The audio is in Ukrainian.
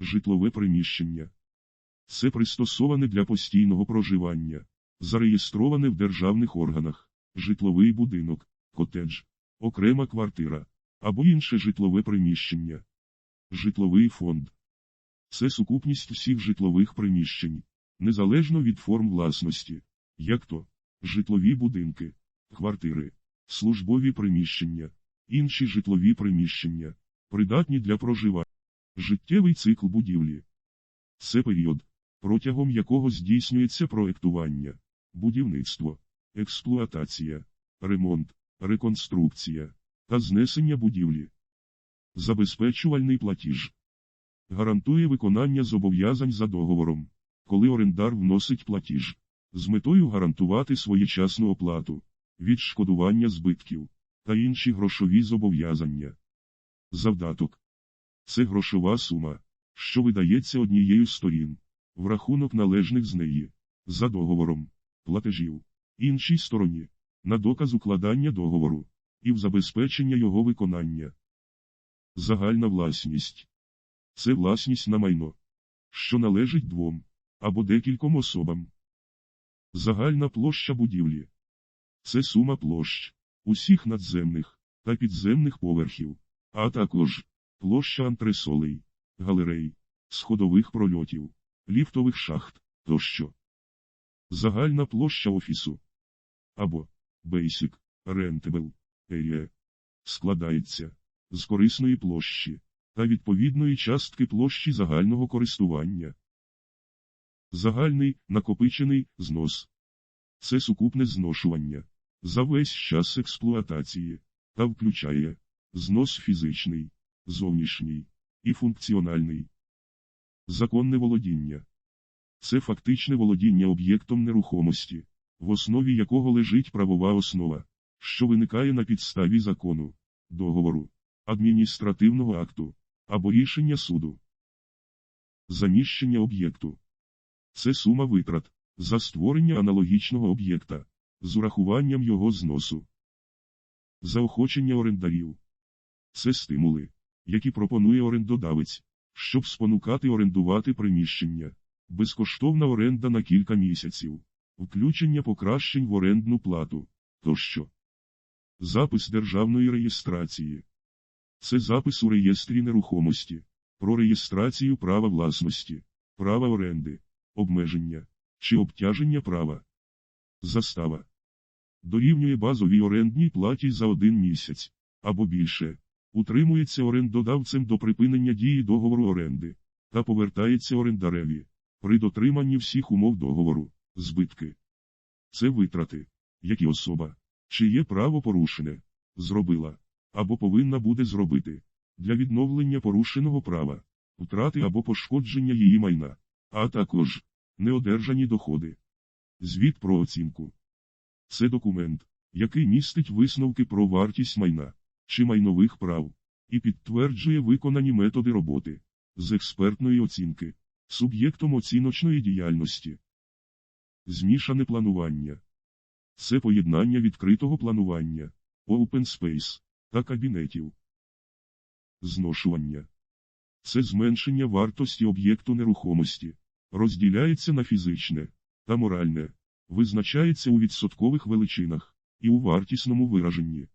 Житлове приміщення. Це пристосоване для постійного проживання, зареєстроване в державних органах, житловий будинок, котедж, окрема квартира або інше житлове приміщення. Житловий фонд. Це сукупність всіх житлових приміщень, незалежно від форм власності, як то житлові будинки, квартири, службові приміщення, інші житлові приміщення, придатні для проживання. Життєвий цикл будівлі. Це період, протягом якого здійснюється проектування, будівництво, експлуатація, ремонт, реконструкція та знесення будівлі. Забезпечувальний платіж гарантує виконання зобов'язань за договором, коли орендар вносить платіж, з метою гарантувати своєчасну оплату, відшкодування збитків та інші грошові зобов'язання. Завдаток це грошова сума, що видається однією з сторін, в рахунок належних з неї, за договором, платежів, іншій стороні, на доказ укладання договору, і в забезпечення його виконання. Загальна власність це власність на майно, що належить двом або декільком особам. Загальна площа будівлі це сума площ усіх надземних та підземних поверхів, а також площа антресолей, галерей, сходових прольотів, ліфтових шахт тощо. Загальна площа офісу або Basic Rentable Area складається з корисної площі та відповідної частки площі загального користування. Загальний накопичений знос це сукупне зношування за весь час експлуатації та включає знос фізичний, зовнішній і функціональний. Законне володіння це фактичне володіння об'єктом нерухомості, в основі якого лежить правова основа, що виникає на підставі закону, договору, адміністративного акту або рішення суду. Заміщення об'єкту це сума витрат за створення аналогічного об'єкта з урахуванням його зносу. Заохочення орендарів це стимули, які пропонує орендодавець, щоб спонукати орендувати приміщення, безкоштовна оренда на кілька місяців, включення покращень в орендну плату. Тощо. Запис державної реєстрації. Це запис у реєстрі нерухомості, про реєстрацію права власності, права оренди, обмеження чи обтяження права. Застава. Дорівнює базовій орендній платі за один місяць або більше, утримується орендодавцем до припинення дії договору оренди та повертається орендареві при дотриманні всіх умов договору, збитки. Це витрати, які особа, чиє право порушене, зробила або повинна буде зробити для відновлення порушеного права, втрати або пошкодження її майна, а також неодержані доходи. Звіт про оцінку. Це документ, який містить висновки про вартість майна чи майнових прав, і підтверджує виконані методи роботи з експертної оцінки, суб'єктом оціночної діяльності. Змішане планування. Це поєднання відкритого планування, Open Space та кабінетів. Зношування. Це зменшення вартості об'єкту нерухомості, розділяється на фізичне та моральне, визначається у відсоткових величинах і у вартісному вираженні.